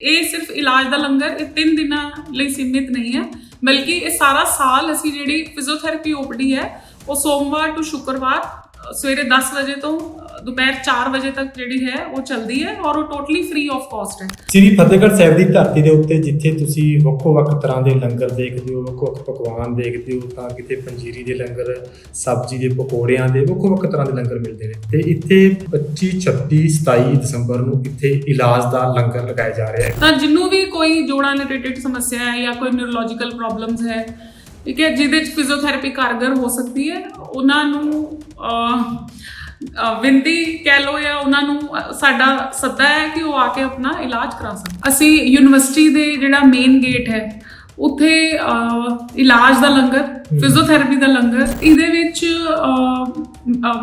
ਇਹ ਸਿਰਫ ਇਲਾਜ ਦਾ ਲੰਗਰ, ਇਹ 3 ਦਿਨਾਂ ਲਈ ਸੀਮਿਤ ਨਹੀਂ ਹੈ, ਬਲਕਿ ਇਹ ਸਾਰਾ ਸਾਲ ਅਸੀਂ ਜਿਹੜੀ ਫਿਜ਼ੀਓਥੈਰੇਪੀ ਓਪੀਡੀ ਹੈ, ਉਹ ਸੋਮਵਾਰ ਤੋਂ ਸ਼ੁੱਕਰਵਾਰ ਸਵੇਰੇ 10 ਵਜੇ ਤੋਂ ਦੁਪਹਿਰ 4 ਵਜੇ ਤੱਕ ਜਿਹੜੀ ਹੈ ਉਹ ਚੱਲਦੀ ਹੈ ਔਰ ਉਹ ਟੋਟਲੀ ਫ੍ਰੀ ਆਫ ਕਾਸਟ ਹੈ। ਸ੍ਰੀ ਫਤਿਹਗੜ੍ਹ ਸਾਹਿਬ ਦੀ ਧਰਤੀ ਦੇ ਉੱਤੇ ਜਿੱਥੇ ਤੁਸੀਂ ਵੱਖੋ ਵੱਖ ਤਰ੍ਹਾਂ ਦੇ ਲੰਗਰ ਦੇਖਦੇ ਹੋ ਵੱਖੋ ਵੱਖ ਪਕਵਾਨ ਦੇਖਦੇ ਹੋ ਤਾਂ ਕਿਤੇ ਪੰਜੀਰੀ ਦੇ ਲੰਗਰ ਸਬਜ਼ੀ ਦੇ ਪਕੌੜਿਆਂ ਦੇ ਵੱਖੋ ਵੱਖ ਤਰ੍ਹਾਂ ਦੇ ਲੰਗਰ ਮਿਲਦੇ ਨੇ। ਤੇ ਇੱਥੇ 25 26 27 ਦਸੰਬਰ ਨੂੰ ਇੱਥੇ ਇਲਾਜ ਦਾ ਲੰਗਰ ਲਗਾਇਆ ਜਾ ਰਿਹਾ ਹੈ। ਤਾਂ ਜਿਹਨੂੰ ਵੀ ਕੋਈ ਜੋੜਾਂ ਰਿਲੇਟਡ ਸਮੱਸਿਆ ਹੈ ਜਾਂ ਕੋਈ ਨਿਊਰੋਲੋਜੀਕਲ ਪ੍ਰੋਬਲਮਸ ਹੈ ਠੀਕ ਹੈ ਜਿਹਦੇ ਚ ਫਿਜ਼ੀਓਥੈਰੇਪੀ ਕਾਰਗਰ ਹੋ ਸਕਦੀ ਹੈ ਉਹਨਾਂ ਨੂੰ ਅਹ, ਕਹਿ ਲੋ ਜਾਂ ਉਹਨਾਂ ਨੂੰ ਸਾਡਾ ਸੱਦਾ ਹੈ ਕਿ ਉਹ ਆ ਕੇ ਆਪਣਾ ਇਲਾਜ ਕਰਾ ਸਕਣ। ਅਸੀਂ ਯੂਨੀਵਰਸਿਟੀ ਦੇ ਜਿਹੜਾ ਮੇਨ ਗੇਟ ਹੈ ਉੱਥੇ ਇਲਾਜ ਦਾ ਲੰਗਰ ਫਿਜ਼ੀਓਥੈਰੇਪੀ ਦਾ ਲੰਗਰ ਇਹਦੇ ਵਿੱਚ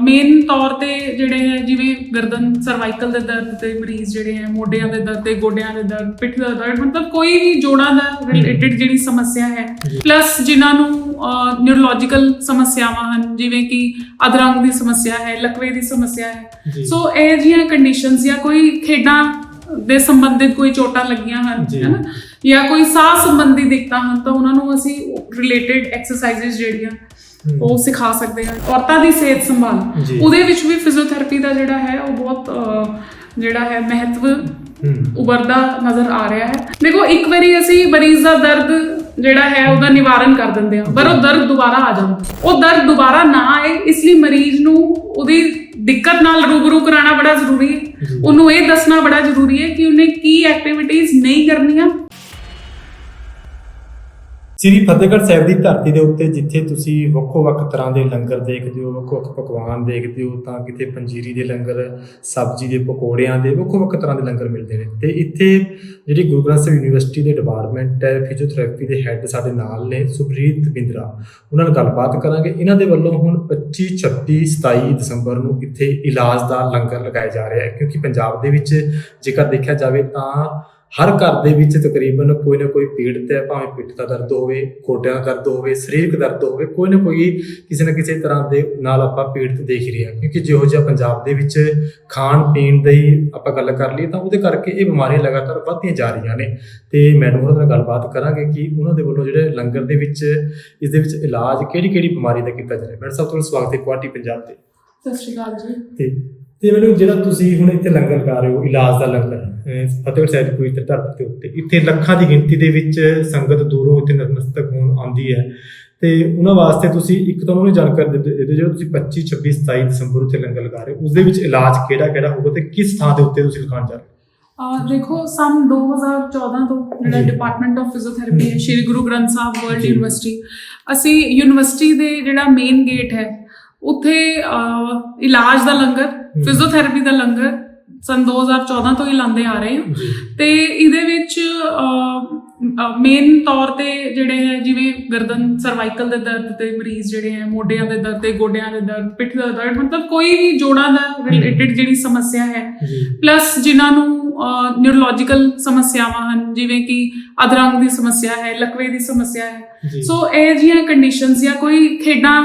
ਮੇਨ ਤੌਰ ਤੇ ਜਿਹੜੇ ਹੈ ਜਿਵੇਂ ਗਰਦਨ ਸਰਵਾਈਕਲ ਦੇ ਦਰਦ ਤੇ ਮਰੀਜ਼ ਜਿਹੜੇ ਹੈ ਮੋਢਿਆਂ ਦੇ ਦਰਦ ਤੇ ਗੋਡਿਆਂ ਦੇ ਦਰਦ ਪਿੱਠ ਦਾ ਦਰਦ ਮਤਲਬ ਕੋਈ ਵੀ ਜੋੜਾਂ ਦਾ ਰਿਲੇਟਡ ਜਿਹੜੀ ਸਮੱਸਿਆ ਹੈ। ਪਲੱਸ ਜਿਨ੍ਹਾਂ ਨੂੰ ਨਿਊਰੋਲੋਜੀਕਲ ਸਮੱਸਿਆਵਾਂ ਹਨ ਜਿਵੇਂ ਕਿ ਅਧਰੰਗ ਦੀ ਸਮੱਸਿਆ ਹੈ ਲਕਵੇ ਦੀ ਸਮੱਸਿਆ ਹੈ। ਸੋ ਇਹ ਜਿਹੀਆਂ ਕੰਡੀਸ਼ਨਸ ਜਾਂ ਕੋਈ ਖੇਡਾਂ ਦੇ ਸੰਬੰਧਿਤ ਕੋਈ ਚੋਟਾਂ ਲੱਗੀਆਂ ਹਨ ਜੀ। ਹੈ ਨਾ? ਜਾਂ ਕੋਈ ਸਾਹ ਸੰਬੰਧੀ ਦਿੱਕਤਾਂ ਹਨ ਤਾਂ ਉਹਨਾਂ ਨੂੰ ਅਸੀਂ ਰਿਲੇਟਡ ਐਕਸਰਸਾਈਜ਼ਸ ਜਿਹੜੀਆਂ ਉਹ ਸਿਖਾ ਸਕਦੇ ਹਾਂ। ਔਰਤਾਂ ਦੀ ਸਿਹਤ ਸੰਭਾਲ ਜੀ। ਉਹਦੇ ਵਿੱਚ ਵੀ ਫਿਜ਼ੀਓਥੈਰੇਪੀ ਦਾ ਜਿਹੜਾ ਹੈ ਉਹ ਬਹੁਤ ਅਹ, ਜਿਹੜਾ ਹੈ ਮਹੱਤਵ ਹੂੰ। ਉਭਰਦਾ ਨਜ਼ਰ ਆ ਰਿਹਾ ਹੈ। ਦੇਖੋ ਇੱਕ ਵਾਰੀ ਅਸੀਂ ਮਰੀਜ਼ ਦਾ ਦਰਦ ਜਿਹੜਾ ਹੈ ਉਹਦਾ ਨਿਵਾਰਨ ਕਰ ਦਿੰਦੇ ਹਾਂ ਪਰ ਉਹ ਦਰਦ ਦੁਬਾਰਾ ਆ ਜਾਂਦਾ। ਉਹ ਦਰਦ ਦੁਬਾਰਾ ਨਾ ਆਏ ਇਸ ਲਈ ਮਰੀਜ਼ ਨੂੰ ਉਹਦੀ ਦਿੱਕਤ ਨਾਲ ਰੂਬਰੂ ਕਰਾਉਣਾ ਬੜਾ ਜ਼ਰੂਰੀ ਹੈ। ਉਹਨੂੰ ਇਹ ਦੱਸਣਾ ਬੜਾ ਜ਼ਰੂਰੀ ਹੈ ਕਿ ਉਹਨੇ ਕੀ ਐਕਟੀਵਿਟੀਜ਼ ਨਹੀਂ ਕਰਨੀਆਂ ਸ੍ਰੀ ਫਤਿਹਗੜ੍ਹ ਸਾਹਿਬ ਦੀ ਧਰਤੀ ਦੇ ਉੱਤੇ ਜਿੱਥੇ ਤੁਸੀਂ ਵੱਖੋ ਵੱਖ ਤਰ੍ਹਾਂ ਦੇ ਲੰਗਰ ਦੇਖਦੇ ਹੋ ਵੱਖੋ ਵੱਖ ਪਕਵਾਨ ਦੇਖਦੇ ਹੋ, ਤਾਂ ਕਿਤੇ ਪੰਜੀਰੀ ਦੇ ਲੰਗਰ, ਸਬਜ਼ੀ ਦੇ ਪਕੌੜਿਆਂ ਦੇ ਵੱਖੋ ਵੱਖ ਤਰ੍ਹਾਂ ਦੇ ਲੰਗਰ ਮਿਲਦੇ ਨੇ। ਤੇ ਇੱਥੇ ਜਿਹੜੀ ਗੁਰੂ ਗ੍ਰੰਥ ਸਾਹਿਬ ਯੂਨੀਵਰਸਿਟੀ ਦੇ ਡਿਪਾਰਟਮੈਂਟ ਹੈ ਫਿਜ਼ੀਓਥੈਰੇਪੀ ਦੇ ਹੈੱਡ ਸਾਡੇ ਨਾਲ ਨੇ, ਸੁਪ੍ਰੀਤ ਬਿੰਦਰਾ। ਉਹਨਾਂ ਨਾਲ ਗੱਲਬਾਤ ਕਰਾਂਗੇ। ਇਹਨਾਂ ਦੇ ਵੱਲੋਂ ਹੁਣ 25 26 27 ਦਸੰਬਰ ਨੂੰ ਇੱਥੇ ਇਲਾਜ ਦਾ ਲੰਗਰ ਲਗਾਇਆ ਜਾ ਰਿਹਾ ਹੈ। ਕਿਉਂਕਿ ਪੰਜਾਬ ਦੇ ਵਿੱਚ ਜੇਕਰ ਦੇਖਿਆ ਜਾਵੇ ਤਾਂ ਹਰ ਘਰ ਦੇ ਵਿੱਚ ਤਕਰੀਬਨ ਕੋਈ ਨਾ ਕੋਈ ਪੀੜਤ ਹੈ ਭਾਵੇਂ ਪਿੱਠ ਦਾ ਦਰਦ ਹੋਵੇ ਦਾ ਦਰਦ ਹੋਵੇ ਸਰੀਰਕ ਦਰਦ ਹੋਵੇ ਕੋਈ ਨਾ ਕੋਈ ਕਿਸੇ ਨਾ ਕਿਸੇ ਤਰ੍ਹਾਂ ਦੇ ਨਾਲ ਆਪਾਂ ਪੀੜਤ ਦੇਖ ਰਹੇ ਹਾਂ। ਕਿਉਂਕਿ ਜਿਹੋ ਜਿਹਾ ਪੰਜਾਬ ਦੇ ਵਿੱਚ ਖਾਣ ਪੀਣ ਦੀ ਆਪਾਂ ਗੱਲ ਕਰ ਲਈਏ ਤਾਂ ਉਹਦੇ ਕਰਕੇ ਇਹ ਬਿਮਾਰੀਆਂ ਲਗਾਤਾਰ ਵੱਧਦੀਆਂ ਜਾ ਰਹੀਆਂ ਨੇ। ਤੇ ਮੈਡਮ ਉਹਨਾਂ ਨਾਲ ਗੱਲਬਾਤ ਕਰਾਂਗੇ ਕਿ ਉਹਨਾਂ ਦੇ ਵੱਲੋਂ ਜਿਹੜੇ ਲੰਗਰ ਦੇ ਵਿੱਚ ਇਸ ਦੇ ਵਿੱਚ ਇਲਾਜ ਕਿਹੜੀ ਕਿਹੜੀ ਬਿਮਾਰੀ ਦਾ ਕੀਤਾ ਜਾ ਰਿਹਾ ਮੈਡਮ ਸਭ ਤੋਂ ਸਵਾਗਤ ਹੈ ਕੁਆਟੀ ਪੰਜਾਬ ਤੇ। ਸਤਿ ਸ਼੍ਰੀ ਅਕਾਲ ਜੀ। ਤੇ ਤੇ ਮੈਨੂੰ ਜਿਹੜਾ ਤੁਸੀਂ ਹੁਣ ਇੱਥੇ ਲੰਗਰ ਲਗਾ ਰਹੇ ਹੋ ਇਲਾਜ ਦਾ ਲੰਗਰ ਫਤਿਹਗੜ੍ਹ ਸਾਹਿਬ ਦੀ ਪਵਿੱਤਰ ਧਰਤੀ ਦੇ ਉੱਤੇ ਇੱਥੇ ਲੱਖਾਂ ਦੀ ਗਿਣਤੀ ਦੇ ਵਿੱਚ ਸੰਗਤ ਦੂਰੋਂ ਇੱਥੇ ਨਤਮਸਤਕ ਹੋਣ ਆਉਂਦੀ ਹੈ ਤੇ ਉਹਨਾਂ ਵਾਸਤੇ ਤੁਸੀਂ ਇੱਕ ਤਾਂ ਉਹਨਾਂ ਨੂੰ ਜਾਣਕਾਰੀ ਦੇ ਦਿਓ ਜਿਹੜਾ ਤੁਸੀਂ 25 26 27 ਦਸੰਬਰ ਉੱਤੇ ਲੰਗਰ ਲਗਾ ਰਹੇ ਹੋ ਉਸ ਦੇ ਵਿੱਚ ਇਲਾਜ ਕਿਹੜਾ ਕਿਹੜਾ ਹੋਊਗਾ ਤੇ ਕਿਸ ਥਾਂ ਦੇ ਉੱਤੇ ਤੁਸੀਂ ਲਗਾਉਣ ਜਾ ਰਹੇ ਹੋ ਅਹ ਦੇਖੋ ਸਨ 2014 ਤੋਂ ਜਿਹੜਾ। ਡਿਪਾਰਟਮੈਂਟ ਆਫ ਫਿਜ਼ੀਓਥੈਰੇਪੀ ਹੈ ਸ਼੍ਰੀ ਗੁਰੂ ਗ੍ਰੰਥ ਸਾਹਿਬ ਵਰਲਡ। ਯੂਨੀਵਰਸਿਟੀ ਅਸੀਂ ਯੂਨੀਵਰਸਿਟੀ ਦੇ ਜਿਹੜਾ ਮੇਨ ਗੇਟ ਹੈ ਉੱਥੇ ਇਲਾਜ ਦਾ ਲੰਗਰ ਫਿਜ਼ੀਓਥੈਰੇਪੀ ਦਾ ਲੰਗਰ ਸਨ 2014 ਤੋਂ ਹੀ ਲਾਉਂਦੇ ਆ ਰਹੇ ਹਾਂ। ਤੇ ਇਹਦੇ ਵਿੱਚ ਮੇਨ ਤੌਰ ਤੇ ਜਿਹੜੇ ਹੈ ਜਿਵੇਂ ਗਰਦਨ ਸਰਵਾਈਕਲ ਦੇ ਦਰਦ ਤੇ ਮਰੀਜ਼ ਜਿਹੜੇ ਹੈ ਮੋਢਿਆਂ ਦੇ ਦਰਦ ਤੇ ਗੋਡਿਆਂ ਦੇ ਦਰਦ ਪਿੱਠ ਦਾ ਦਰਦ ਮਤਲਬ ਕੋਈ ਵੀ ਜੋੜਾਂ ਦਾ ਰਿਲੇਟਡ ਜਿਹੜੀ ਸਮੱਸਿਆ ਹੈ। ਪਲੱਸ ਜਿਨ੍ਹਾਂ ਨੂੰ ਨਿਊਰੋਲੋਜੀਕਲ ਸਮੱਸਿਆਵਾਂ ਹਨ ਜਿਵੇਂ ਕਿ ਅਧਰੰਗ ਦੀ ਸਮੱਸਿਆ ਹੈ ਲਕਵੇ ਦੀ ਸਮੱਸਿਆ ਹੈ। ਸੋ ਇਹ ਜਿਹੀਆਂ ਕੰਡੀਸ਼ਨਸ ਜਾਂ ਕੋਈ ਖੇਡਾਂ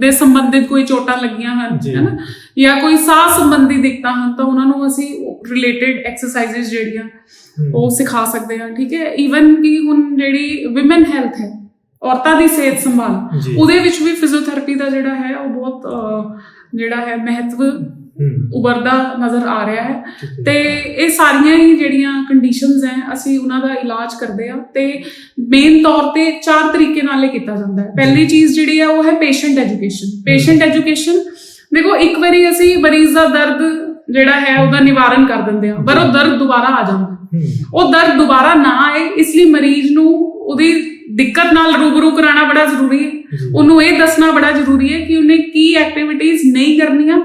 ਦੇ ਸੰਬੰਧਿਤ ਕੋਈ ਚੋਟਾਂ ਲੱਗੀਆਂ ਹਨ ਜੀ। ਹੈ ਨਾ ਜਾਂ ਕੋਈ ਸਾਹ ਸੰਬੰਧੀ ਦਿੱਕਤਾਂ ਹਨ ਤਾਂ ਉਹਨਾਂ ਨੂੰ ਅਸੀਂ ਰਿਲੇਟਡ ਐਕਸਰਸਾਈਜ਼ਸ ਜਿਹੜੀਆਂ ਉਹ ਸਿਖਾ ਸਕਦੇ ਹਾਂ ਠੀਕ ਹੈ? ਈਵਨ ਕਿ ਹੁਣ ਜਿਹੜੀ ਔਮਨ ਹੈਲਥ ਹੈ ਔਰਤਾਂ ਦੀ ਸਿਹਤ ਸੰਭਾਲ ਉਹਦੇ ਵਿੱਚ ਵੀ ਫਿਜ਼ੀਓਥੈਰੇਪੀ ਦਾ ਜਿਹੜਾ ਹੈ ਉਹ ਬਹੁਤ ਜਿਹੜਾ ਹੈ ਮਹੱਤਵ ਉਭਰਦਾ ਨਜ਼ਰ ਆ ਰਿਹਾ ਹੈ। ਤੇ ਇਹ ਸਾਰੀਆਂ ਹੀ ਜਿਹੜੀਆਂ ਕੰਡੀਸ਼ਨਸ ਹੈ ਅਸੀਂ ਉਹਨਾਂ ਦਾ ਇਲਾਜ ਕਰਦੇ ਆ ਤੇ ਮੇਨ ਤੌਰ ਤੇ ਚਾਰ ਤਰੀਕੇ ਨਾਲ ਇਹ ਕੀਤਾ ਜਾਂਦਾ ਹੈ। ਪਹਿਲੀ ਚੀਜ਼ ਜਿਹੜੀ ਹੈ ਉਹ ਹੈ ਪੇਸ਼ੈਂਟ ਐਜੂਕੇਸ਼ਨ ਪੇਸ਼ੈਂਟ ਐਜੂਕੇਸ਼ਨ ਦੇਖੋ ਇੱਕ ਵਾਰੀ ਅਸੀਂ ਮਰੀਜ਼ ਦਾ ਦਰਦ ਜਿਹੜਾ ਹੈ ਉਹਦਾ ਨਿਵਾਰਨ ਕਰ ਦਿੰਦੇ ਆ ਪਰ ਉਹ ਦਰਦ ਦੁਬਾਰਾ ਆ ਜਾਂਦਾ ਉਹ ਦਰਦ ਦੁਬਾਰਾ ਨਾ ਆਏ ਇਸ ਲਈ ਮਰੀਜ਼ ਨੂੰ ਉਹਦੀ ਦਿੱਕਤ ਨਾਲ ਰੂਬਰੂ ਕਰਾਉਣਾ ਬੜਾ ਜ਼ਰੂਰੀ ਹੈ। ਉਹਨੂੰ ਇਹ ਦੱਸਣਾ ਬੜਾ ਜ਼ਰੂਰੀ ਹੈ ਕਿ ਉਹਨੇ ਕੀ ਐਕਟੀਵਿਟੀਜ਼ ਨਹੀਂ ਕਰਨੀਆਂ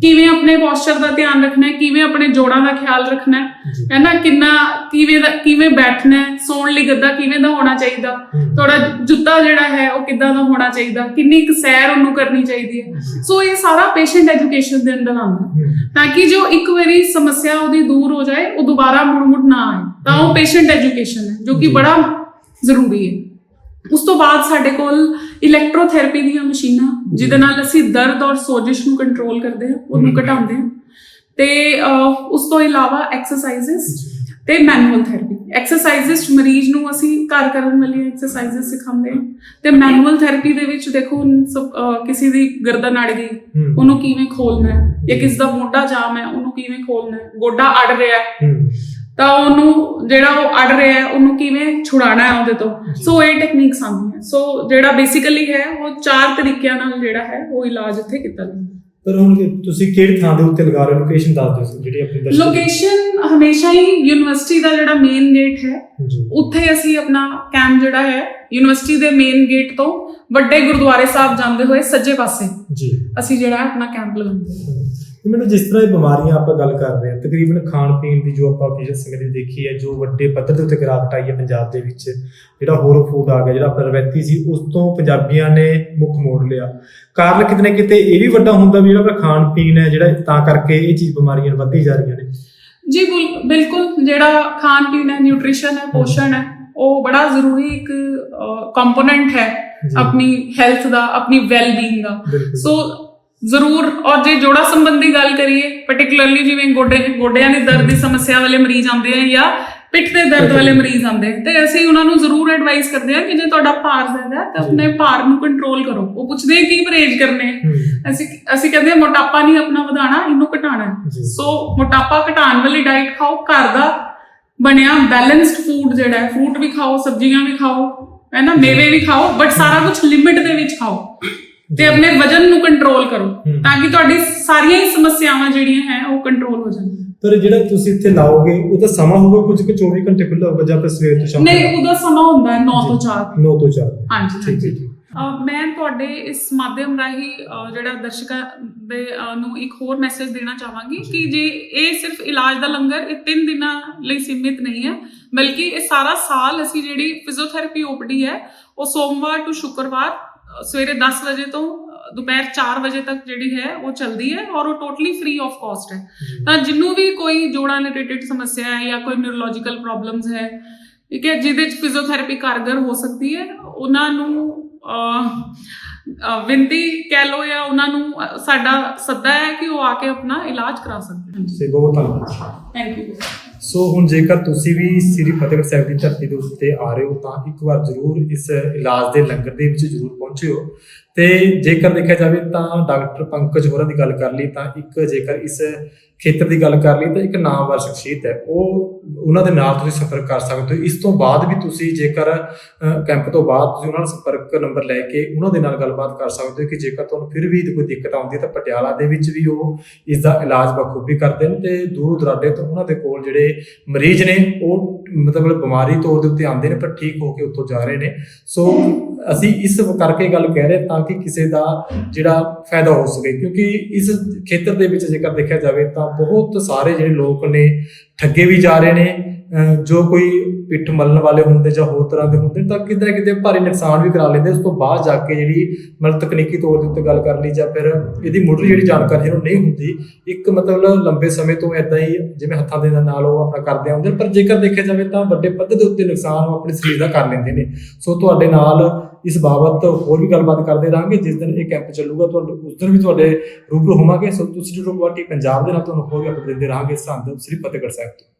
ਕਿਵੇਂ ਆਪਣੇ ਪੋਸਚਰ ਦਾ ਧਿਆਨ ਰੱਖਣਾ ਹੈ ਕਿਵੇਂ ਆਪਣੇ ਜੋੜਾਂ ਦਾ ਖਿਆਲ ਰੱਖਣਾ ਹੈ। ਜੀ। ਹੈ ਨਾ ਕਿੰਨਾ ਕਿਵੇਂ ਦਾ ਕਿਵੇਂ ਬੈਠਣਾ ਹੈ ਸੌਣ ਲਈ ਗੱਦਾ ਕਿਵੇਂ ਦਾ ਹੋਣਾ ਚਾਹੀਦਾ। ਥੋੜਾ ਜੁੱਤਾ ਜਿਹੜਾ ਹੈ ਉਹ ਕਿੱਦਾਂ ਦਾ ਹੋਣਾ ਚਾਹੀਦਾ ਕਿੰਨੀ ਕੁ ਸੈਰ ਉਹਨੂੰ ਕਰਨੀ ਚਾਹੀਦੀ ਹੈ। ਸੋ ਇਹ ਸਾਰਾ ਪੇਸ਼ੈਂਟ ਐਜੂਕੇਸ਼ਨ ਦੇ ਅੰਦਰ ਆਉਂਦਾ ਤਾਂ ਕਿ ਜੋ ਇੱਕ ਵਾਰੀ ਸਮੱਸਿਆ ਉਹਦੀ ਦੂਰ ਹੋ ਜਾਏ ਉਹ ਦੁਬਾਰਾ ਮੁੜ-ਮੁੜ ਨਾ ਆਏ। ਤਾਂ ਉਹ ਪੇਸ਼ੈਂਟ ਐਜੂਕੇਸ਼ਨ ਹੈ ਜੋ ਕਿ। ਬੜਾ ਜ਼ਰੂਰੀ ਹੈ। ਉਸ ਤੋਂ ਬਾਅਦ ਸਾਡੇ ਕੋਲ ਇਲੈਕਟ੍ਰੋਥੈਰੇਪੀ ਦੀਆਂ ਮਸ਼ੀਨਾਂ ਜਿਹਦੇ ਨਾਲ ਅਸੀਂ ਦਰਦ ਔਰ ਸੋਜਿਸ਼ ਨੂੰ ਕੰਟਰੋਲ ਕਰਦੇ ਹਾਂ ਉਹਨੂੰ। ਘਟਾਉਂਦੇ ਹਾਂ। ਤੇ ਉਸ ਤੋਂ ਇਲਾਵਾ ਐਕਸਰਸਾਈਜ਼ਸ ਤੇ ਮੈਨੂਅਲ ਥੈਰੇਪੀ ਐਕਸਰਸਾਈਜ਼ਸ ਮਰੀਜ਼ ਨੂੰ ਅਸੀਂ ਘਰ ਕਰਨ ਵਾਲੀ ਐਕਸਰਸਾਈਜ਼ਸ ਸਿਖਾਉਂਦੇ ਹਾਂ। ਤੇ ਮੈਨੂਅਲ ਥੈਰੇਪੀ ਦੇ ਵਿੱਚ ਦੇਖੋ ਕਿਸੇ ਦੀ ਗਰਦਨ ਅੜ ਗਈ ਉਹਨੂੰ ਕਿਵੇਂ ਖੋਲਣਾ ਹੈ? ਜਾਂ ਕਿਸ ਦਾ ਮੋਢਾ ਜਾਮ ਹੈ ਉਹਨੂੰ ਕਿਵੇਂ ਖੋਲਣਾ ਹੈ? ਗੋਡਾ ਅੜ ਰਿਹਾ ਹੂੰ। ਤਾਂ ਉਹਨੂੰ ਜਿਹੜਾ ਉਹ ਅੜ ਰਿਹਾ ਹੈ ਉਹਨੂੰ ਕਿਵੇਂ ਛੁਡਾਣਾ ਹੈ ਉਹਦੇ ਤੋਂ? ਸੋ ਇਹ ਟੈਕਨੀਕਸ ਆਉਂਦੀਆਂ ਸੋ ਜਿਹੜਾ ਬੇਸਿਕਲੀ ਹੈ ਉਹ ਚਾਰ ਤਰੀਕਿਆਂ ਨਾਲ ਜਿਹੜਾ ਹੈ ਉਹ ਇਲਾਜ ਇੱਥੇ ਕੀਤਾ ਜਾਂਦਾ ਪਰ ਹੁਣ ਤੁਸੀਂ ਕਿਹੜੀ ਥਾਂ ਦੇ ਉੱਤੇ ਲਗਾ ਰਹੇ ਹੋ? ਲੋਕੇਸ਼ਨ ਦੱਸ ਦਿਓ ਜਿਹੜੀ ਆਪਣੀ ਦਰਸ਼ਕ ਲੋਕੇਸ਼ਨ ਹਮੇਸ਼ਾ ਹੀ ਯੂਨੀਵਰਸਿਟੀ ਦਾ ਜਿਹੜਾ ਮੇਨ ਗੇਟ ਹੈ ਉੱਥੇ ਅਸੀਂ ਆਪਣਾ ਕੈਂਪ ਜਿਹੜਾ ਹੈ ਯੂਨੀਵਰਸਿਟੀ ਦੇ ਮੇਨ ਗੇਟ ਤੋਂ ਵੱਡੇ ਗੁਰਦੁਆਰੇ ਸਾਹਿਬ ਜਾਂਦੇ ਹੋਏ ਸੱਜੇ ਪਾਸੇ ਜੀ। ਅਸੀਂ ਜਿਹੜਾ ਆਪਣਾ ਕੈਂਪ ਲਗਾਉਂਦੇ ਹਾਂ। ਤੇ ਮੈਨੂੰ ਜਿਸ ਤਰ੍ਹਾਂ ਇਹ ਬਿਮਾਰੀਆਂ ਆਪਾਂ ਗੱਲ ਕਰ ਰਹੇ ਹਾਂ ਤਕਰੀਬਨ ਖਾਣ ਪੀਣ ਦੀ ਜੋ ਆਪਾਂ ਪਿਛਲੇ ਸਮੇਂ ਦੇ ਦੇਖੀ ਹੈ ਜੋ ਵੱਡੇ ਪੱਧਰ ਦੇ ਉੱਤੇ ਗਿਰਾਵਟ ਆਈ ਹੈ ਪੰਜਾਬ ਦੇ ਵਿੱਚ ਜਿਹੜਾ ਹੋਰ ਫੂਡ ਆ ਗਿਆ ਜਿਹੜਾ ਆਪਣਾ ਰਵਾਇਤੀ ਸੀ ਉਸ ਤੋਂ ਪੰਜਾਬੀਆਂ ਨੇ ਮੁੱਖ ਮੋੜ ਲਿਆ। ਕਾਰਨ ਕਿਤੇ ਕਿਤੇ ਇਹ ਵੀ ਵੱਡਾ ਹੁੰਦਾ ਵੀ ਜਿਹੜਾ ਖਾਣ ਪੀਣ ਹੈ ਜਿਹੜਾ ਤਾਂ ਕਰਕੇ ਇਹ ਚੀਜ਼ ਬਿਮਾਰੀਆਂ ਵੱਧਦੀ ਜਾ ਰਹੀਆਂ ਨੇ। ਜੀ ਬਿਲ- ਬਿਲਕੁਲ ਜਿਹੜਾ ਖਾਣ ਪੀਣ ਹੈ ਨਿਊਟ੍ਰੀਸ਼ਨ ਹੈ ਪੋਸ਼ਣ ਹੈ ਉਹ ਬੜਾ ਜ਼ਰੂਰੀ ਇੱਕ ਕੰਪੋਨੈਂਟ ਹੈ। ਆਪਣੀ ਹੈਲਥ ਦਾ ਆਪਣੀ ਵੈਲ ਬੀਇੰਗ ਦਾ ਸੋ ਜ਼ਰੂਰ ਔਰ ਜੇ ਜੋੜਾ ਸੰਬੰਧੀ ਗੱਲ ਕਰੀਏ ਪਾਰਟਿਕੂਲਰਲੀ ਜਿਵੇਂ ਗੋਡੇ ਗੋਡਿਆਂ ਦੀ ਦਰਦ ਦੀ ਸਮੱਸਿਆ ਵਾਲੇ ਮਰੀਜ਼ ਆਉਂਦੇ ਆ ਜਾਂ ਪਿੱਠ ਦੇ ਦਰਦ ਵਾਲੇ ਮਰੀਜ਼ ਆਉਂਦੇ ਤੇ ਅਸੀਂ ਉਹਨਾਂ ਨੂੰ ਜ਼ਰੂਰ ਐਡਵਾਈਸ ਕਰਦੇ ਆ ਕਿ ਜੇ ਤੁਹਾਡਾ ਭਾਰ ਜ਼ਿਆਦਾ ਤਾਂ ਆਪਣੇ ਭਾਰ ਨੂੰ ਕੰਟਰੋਲ ਕਰੋ। ਉਹ ਪੁੱਛਦੇ ਆ ਕੀ ਪਰਹੇਜ਼ ਕਰਨੇ ਅਸੀਂ ਅਸੀਂ ਕਹਿੰਦੇ ਆ ਮੋਟਾਪਾ ਨਹੀਂ ਆਪਣਾ ਵਧਾਣਾ ਇਹਨੂੰ ਘਟਾਣਾ। ਸੋ ਮੋਟਾਪਾ ਘਟਾਉਣ ਵਾਲੀ ਡਾਈਟ ਖਾਓ ਘਰ ਦਾ ਬਣਿਆ ਬੈਲੈਂਸਡ ਫੂਡ ਜਿਹੜਾ ਹੈ ਫਰੂਟ ਵੀ ਖਾਓ ਸਬਜ਼ੀਆਂ ਵੀ ਖਾਓ ਹੈ ਨਾ ਮੇਵੇ ਵੀ ਖਾਓ ਬਟ ਸਾਰਾ ਕੁਝ ਲਿਮਿਟ ਦੇ ਵਿੱਚ ਖਾਓ। ਤੇ ਆਪਣੇ ਵਜਨ ਨੂੰ ਕੰਟਰੋਲ ਕਰੋ। ਤਾਂ ਕਿ ਤੁਹਾਡੀ ਸਾਰੀਆਂ ਹੀ ਸਮੱਸਿਆਵਾਂ ਜਿਹੜੀਆਂ ਹੈ ਉਹ ਕੰਟਰੋਲ ਹੋ ਜਾਣ। ਪਰ ਜਿਹੜਾ ਤੁਸੀਂ ਇੱਥੇ ਲਾਓਗੇ ਉਹ ਤਾਂ ਸਮਾਂ ਹੋਊਗਾ ਕੁਝ ਕਿ 24 ਘੰਟੇ ਖੁੱਲ੍ਹਾ ਹੋਊਗਾ ਜਾਂ ਫਿਰ ਸਵੇਰ ਤੋਂ ਸ਼ਾਮ ਨਹੀਂ ਉਹਦਾ ਸਮਾਂ ਹੁੰਦਾ ਹੈ 9 ਤੋਂ 4 9 ਤੋਂ 4 ਹਾਂਜੀ ਠੀਕ ਅਹ ਮੈਂ ਤੁਹਾਡੇ ਇਸ ਮਾਧਿਅਮ ਰਾਹੀਂ ਜਿਹੜਾ ਦਰਸ਼ਕਾਂ ਦੇ ਨੂੰ ਇੱਕ ਹੋਰ ਮੈਸੇਜ ਦੇਣਾ ਚਾਹਾਂਗੀ ਕਿ ਜੇ ਇਹ ਸਿਰਫ ਇਲਾਜ ਦਾ ਲੰਗਰ ਇਹ ਤਿੰਨ ਦਿਨਾਂ ਲਈ ਸੀਮਿਤ ਨਹੀਂ ਹੈ ਬਲਕਿ ਇਹ ਸਾਰਾ ਸਾਲ ਅਸੀਂ ਜਿਹੜੀ ਫਿਜ਼ੀਓਥੈਰੇਪੀ ਓਪੀਡੀ ਹੈ ਉਹ ਸੋਮਵਾਰ ਤੋਂ ਸ਼ੁੱਕਰਵਾਰ ਸਵੇਰੇ 10 ਵਜੇ ਤੋਂ ਦੁਪਹਿਰ 4 ਵਜੇ ਤੱਕ ਜਿਹੜੀ ਹੈ ਉਹ ਚੱਲਦੀ ਹੈ ਔਰ ਉਹ ਟੋਟਲੀ ਫ੍ਰੀ ਆਫ ਕਾਸਟ ਹੈ। ਤਾਂ ਜਿੰਨੂੰ ਵੀ ਕੋਈ ਜੋੜਾਂ ਰਿਲੇਟਡ ਸਮੱਸਿਆ ਹੈ ਜਾਂ ਕੋਈ ਨਿਊਰੋਲੋਜੀਕਲ ਪ੍ਰੋਬਲਮਸ ਹੈ ਠੀਕ ਹੈ ਜਿਹਦੇ ਚ ਫਿਜ਼ੀਓਥੈਰੇਪੀ ਕਾਰਗਰ ਹੋ ਸਕਦੀ ਹੈ ਉਹਨਾਂ ਨੂੰ ਵਿਨਤੀ ਕਹਿ ਲੋ ਜਾਂ ਉਹਨਾਂ ਨੂੰ ਸਾਡਾ ਸੱਦਾ ਹੈ ਕਿ ਉਹ ਆ ਕੇ ਆਪਣਾ ਇਲਾਜ ਕਰਾ ਸਕਦੇ ਹਨ ਸੇ ਬਹੁਤ ਧੰਨਵਾਦ। ਥੈਂਕ ਯੂ ਸੋ ਹੁਣ ਜੇਕਰ ਤੁਸੀਂ ਵੀ ਸ੍ਰੀ ਫਤਿਹਗੜ੍ਹ ਸਾਹਿਬ ਦੀ ਧਰਤੀ ਦੇ ਉੱਤੇ ਆ ਰਹੇ ਹੋ, ਤਾਂ ਇੱਕ ਵਾਰ ਜ਼ਰੂਰ ਇਸ ਇਲਾਜ ਦੇ ਲੰਗਰ ਦੇ ਵਿੱਚ ਜ਼ਰੂਰ ਪਹੁੰਚਿਓ। ਤੇ ਜੇਕਰ ਦੇਖਿਆ ਜਾਵੇ ਤਾਂ ਡਾਕਟਰ ਪੰਕਜ ਹੋਰਾਂ ਦੀ ਗੱਲ ਕਰ ਲਈ ਤਾਂ ਇੱਕ ਜੇਕਰ ਇਸ ਖੇਤਰ ਦੀ ਗੱਲ ਕਰ ਲਈ ਤਾਂ ਇੱਕ ਨਾਮਵਰ ਸ਼ਖਸੀਅਤ ਹੈ। ਉਹ ਉਹਨਾਂ ਦੇ ਨਾਲ ਤੁਸੀਂ ਸੰਪਰਕ ਕਰ ਸਕਦੇ ਹੋ। ਇਸ ਤੋਂ ਬਾਅਦ ਵੀ ਤੁਸੀਂ ਜੇਕਰ ਕੈਂਪ ਤੋਂ ਬਾਅਦ ਤੁਸੀਂ ਉਹਨਾਂ ਨਾਲ ਸੰਪਰਕ ਨੰਬਰ ਲੈ ਕੇ ਉਹਨਾਂ ਦੇ ਨਾਲ ਗੱਲਬਾਤ ਕਰ ਸਕਦੇ ਹੋ ਕਿ ਜੇਕਰ ਤੁਹਾਨੂੰ ਫਿਰ ਵੀ ਕੋਈ ਦਿੱਕਤ ਆਉਂਦੀ ਹੈ ਤਾਂ ਪਟਿਆਲਾ ਦੇ ਵਿੱਚ ਵੀ ਉਹ ਇਸ ਦਾ ਇਲਾਜ ਬਖੂਬੀ ਕਰਦੇ ਨੇ ਤੇ ਦੂਰ ਦੁਰਾਡੇ ਤੋਂ ਉਹਨਾਂ ਦੇ ਕੋਲ ਜਿਹੜੇ ਮਰੀਜ਼ ਨੇ ਉਹ ਮਤਲਬ ਬਿਮਾਰੀ ਤੌਰ ਦੇ ਉੱਤੇ ਆਉਂਦੇ ਨੇ ਪਰ ਠੀਕ ਹੋ ਕੇ ਉੱਥੋਂ ਜਾ ਰਹੇ ਨੇ। ਸੋ ਅਸੀਂ ਇਸ ਕਰਕੇ ਗੱਲ ਕਹਿ ਰਹੇ ਤਾਂ ਕਿ ਕਿਸੇ ਦਾ ਜਿਹੜਾ ਫਾਇਦਾ ਹੋ ਸਕੇ, ਕਿਉਂਕਿ ਇਸ ਖੇਤਰ ਦੇ ਵਿੱਚ ਜੇਕਰ ਦੇਖਿਆ ਜਾਵੇ ਤਾਂ ਬਹੁਤ ਸਾਰੇ ਜਿਹੜੇ ਲੋਕ ਨੇ ਠੱਗੇ ਵੀ ਜਾ ਰਹੇ ਨੇ ਜੋ ਕੋਈ ਪਿੱਠ ਮਲਣ ਵਾਲੇ ਹੁੰਦੇ ਜਾਂ ਹੋਰ ਤਰ੍ਹਾਂ ਦੇ ਹੁੰਦੇ ਤਾਂ ਕਿਤੇ ਨਾ ਕਿਤੇ ਭਾਰੀ ਨੁਕਸਾਨ ਵੀ ਕਰਾ ਲੈਂਦੇ, ਉਸ ਤੋਂ ਬਾਅਦ ਜਾ ਕੇ ਜਿਹੜੀ ਮਤਲਬ ਤਕਨੀਕੀ ਤੌਰ ਦੇ ਉੱਤੇ ਗੱਲ ਕਰ ਲਈ ਜਾਂ ਫਿਰ ਇਹਦੀ ਮੁੱਢਲੀ ਜਿਹੜੀ ਜਾਣਕਾਰੀ ਜਿਹਨੂੰ ਨਹੀਂ ਹੁੰਦੀ, ਇੱਕ ਮਤਲਬ ਲੰਬੇ ਸਮੇਂ ਤੋਂ ਐਦਾਂ ਹੀ ਜਿਵੇਂ ਹੱਥਾਂ ਦੇ ਨਾਲ ਉਹ ਆਪਣਾ ਕਰਦੇ ਆਉਂਦੇ ਨੇ, ਪਰ ਜੇਕਰ ਦੇਖਿਆ ਜਾਵੇ ਤਾਂ ਵੱਡੇ ਪੱਧਰ ਦੇ ਉੱਤੇ ਨੁਕਸਾਨ ਉਹ ਆਪਣੇ ਸਰੀਰ ਦਾ ਕਰ ਲੈਂਦੇ ਨੇ। ਸੋ ਤੁਹਾਡੇ ਨਾਲ ਇਸ ਬਾਬਤ ਹੋਰ ਵੀ ਗੱਲਬਾਤ ਕਰਦੇ ਰਹਾਂਗੇ। ਜਿਸ ਦਿਨ ਇਹ ਕੈਂਪ ਚੱਲੂਗਾ, ਤੁਹਾਨੂੰ ਉਸ ਦਿਨ ਵੀ ਤੁਹਾਡੇ ਰੂਬਰੂ ਹੋਵਾਂਗੇ। ਸੋ ਤੁਸੀਂ ਜਰੂਰ ਗੁਆਟੀ ਪੰਜਾਬ ਦੇ ਨਾਲ ਤੁਹਾਨੂੰ ਹੋਰ ਵੀ ਅਪਡੇਟ ਦਿੰਦੇ ਰਹਾਂਗੇ। ਸੰਦ ਸ੍ਰੀ ਫਤਿਹਗੜ੍ਹ ਸਾਹਿਬ ਤੋਂ।